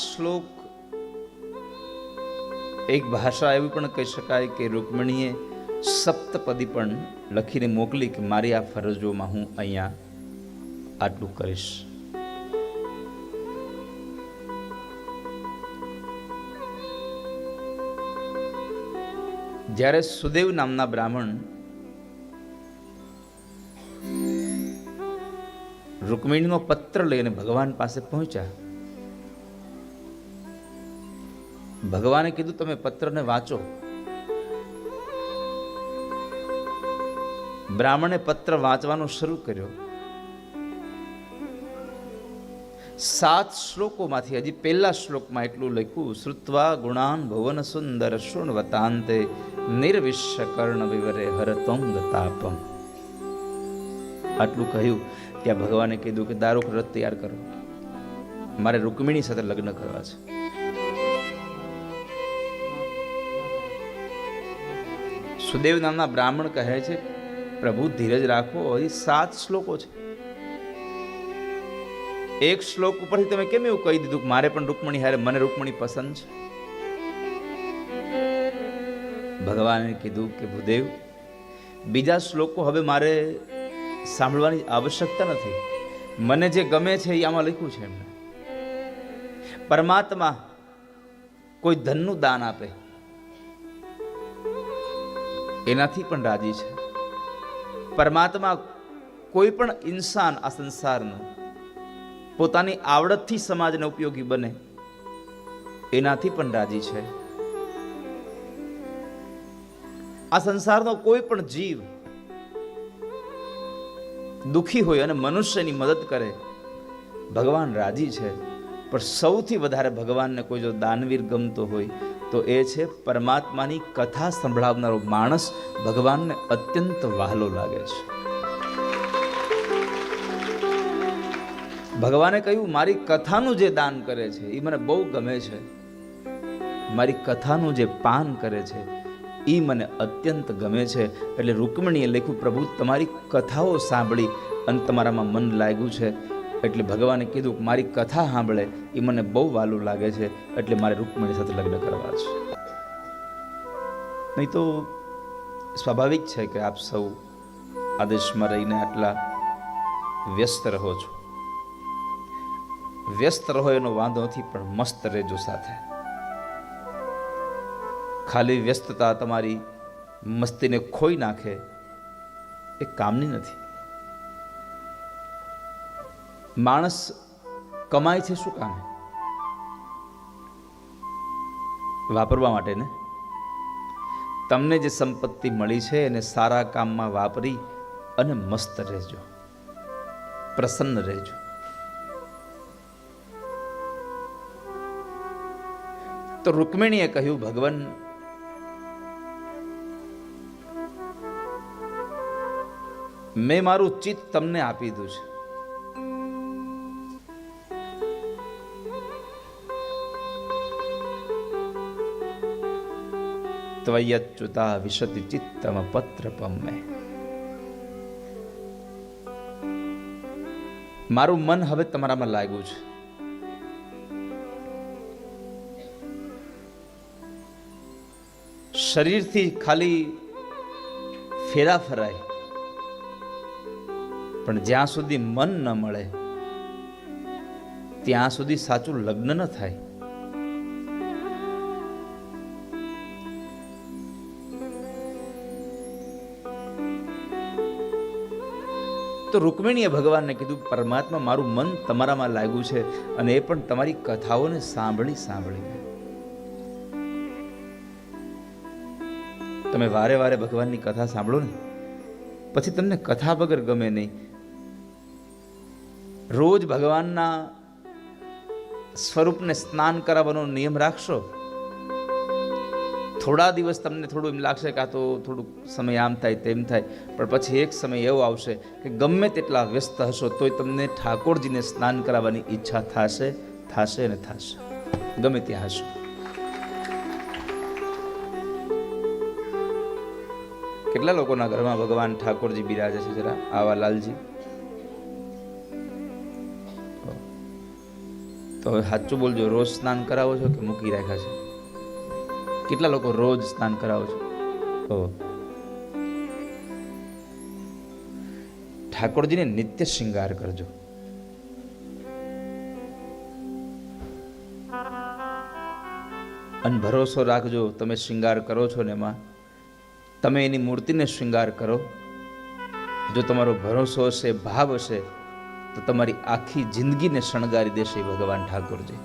શ્લોક એક ભાષા એવી પણ કહી શકાય કે રૂકમણીએ સપ્તપદી પણ લખીને મોકલી કે મારી આ ફરજોમાં હું અહીંયા આટલું કરીશ. જ્યારે સુદેવ નામના બ્રાહ્મણ રૂકમિણીનો પત્ર લઈને ભગવાન પાસે પહોંચ્યા ભગવાને કીધું, તમે પત્રને વાંચો. બ્રાહ્મણે પત્ર વાંચવાનું શરૂ કર્યો. સાત શ્લોકોમાંથી, હજી પહેલા શ્લોકમાં એટલું લખ્યું, શ્રુત્વા ગુણાન ભુવન સુંદર શૃણવતાંતે નિર્વિશ્ય કર્ણ વિવરે હરતોંગ તાપમ આટલું કહ્યું, ત્યાં ભગવાને કીધું કે દારૂક રથ તૈયાર કરો. મારે રૂકમિણી સાથે લગ્ન કરવા છે. સુદેવ નામના બ્રાહ્મણ કહે છે, પ્રભુ, ધીરજ રાખો હજી સાત શ્લોકો છે. એક શ્લોક ઉપરથી તમે કેમ એવું કહી દીધું મારે પણ રૂકમણી હારે મને રૂકમણી પસંદ છે? ભગવાને કીધું કે, ભૂદેવ, બીજા શ્લોકો હવે મારે સાંભળવાની આવશ્યકતા નથી. મને જે ગમે છે એ આમાં લખ્યું છે એમને પરમાત્મા કોઈ ધનનું દાન આપે એનાથી પણ રાજી છે. પરમાત્મા કોઈ પણ ઇન્સાન આ સંસારનો, પોતાની આવડતથી સમાજને ઉપયોગી બને, એનાથી પણ રાજી છે. આ સંસારનો કોઈ પણ જીવ દુખી હોય અને મનુષ્યની મદદ કરે, ભગવાન રાજી છે. પણ સૌથી વધારે ભગવાનને કોઈ જો દાનવીર ગમતો હોય તો એ છે, પરમાત્માની કથા સંભળાવનારો માણસ ભગવાનને અત્યંત વહાલો લાગે છે. ભગવાને કહ્યું, મારી કથાનું જે દાન કરે છે એ મને બહુ ગમે છે. મારી કથાનું જે પાન કરે છે એ મને અત્યંત ગમે છે. એટલે રૂકમણીએ લખ્યું, પ્રભુ, તમારી કથાઓ સાંભળી અને તમારામાં મન લાગ્યું છે. એટલે ભગવાને કીધું મારી કથા સાંભળે એ મને બહુ વાલું લાગે છે, એટલે મારે રૂકમણી સાથે લગ્ન કરવા છે. નહીં તો સ્વાભાવિક છે કે આપ સૌ આદેશમાં રહીને આટલા વ્યસ્ત રહો છો. વ્યસ્ત રહો એનો વાંધો નથી, પણ મસ્ત રહેજો સાથે. ખાલી વ્યસ્તતા તમારી મસ્તીને ખોઈ નાખે એ કામની નથી. માણસ કમાય છે શું કામ? વાપરવા માટે ને? તમને જે સંપત્તિ મળી છે એને સારા કામમાં વાપરી અને મસ્ત રહેજો. પ્રસન્ન રહેજો. તો રૂકમિણીએ કહ્યું, ભગવાન, મેં મારું ચિત્ત તમને આપી દીધું છે. ત્વયચ્યુતા વિશતિ ચિત્તમ પત્રપમ મારું મન હવે તમારામાં લાગ્યું છે શરીરથી ખાલી ફેરા ફરાય પણ જ્યાં સુધી મન ન મળે ત્યાં સુધી સાચું લગ્ન ન થાય તો રૂકમિણીએ ભગવાનને કીધું, પરમાત્મા, મારું મન તમારામાં લાગ્યું છે અને એ પણ તમારી કથાઓને સાંભળી સાંભળીને તમે વારે વારે ભગવાનની કથા સાંભળો ને, પછી તમને કથા વગર ગમે નહીં. રોજ ભગવાનના સ્વરૂપને સ્નાન કરાવવાનો નિયમ રાખશો થોડા દિવસ તમને થોડું એમ લાગશે કે આ તો થોડુંક સમય આમ થાય તેમ થાય, પણ પછી એક સમય એવો આવશે કે ગમે તેટલા વ્યસ્ત હશો તોય તમને ઠાકોરજીને સ્નાન કરાવવાની ઈચ્છા થશે થશે ને થશે. ગમે ત્યાં હશો. કેટલા લોકોના ઘરમાં ભગવાન ઠાકોરજી બિરાજે છે જરા? આવા લાલજી? તો હવે સાચું બોલજો, રોજ સ્નાન કરાવો છો કે મૂકી રાખ્યા છે? કેટલા લોકો રોજ સ્નાન કરાવો છો? ઠાકોરજીને નિત્ય શૃંગાર કરજો. અને ભરોસો રાખજો તમે શૃંગાર કરો છો ને એમાં. તમે એની મૂર્તિને શૃંગાર કરો. જો તમારો ભરોસો હશે ભાવ હશે તો તમારી આખી જિંદગીને શણગારી દેશે ભગવાન ઠાકોરજી.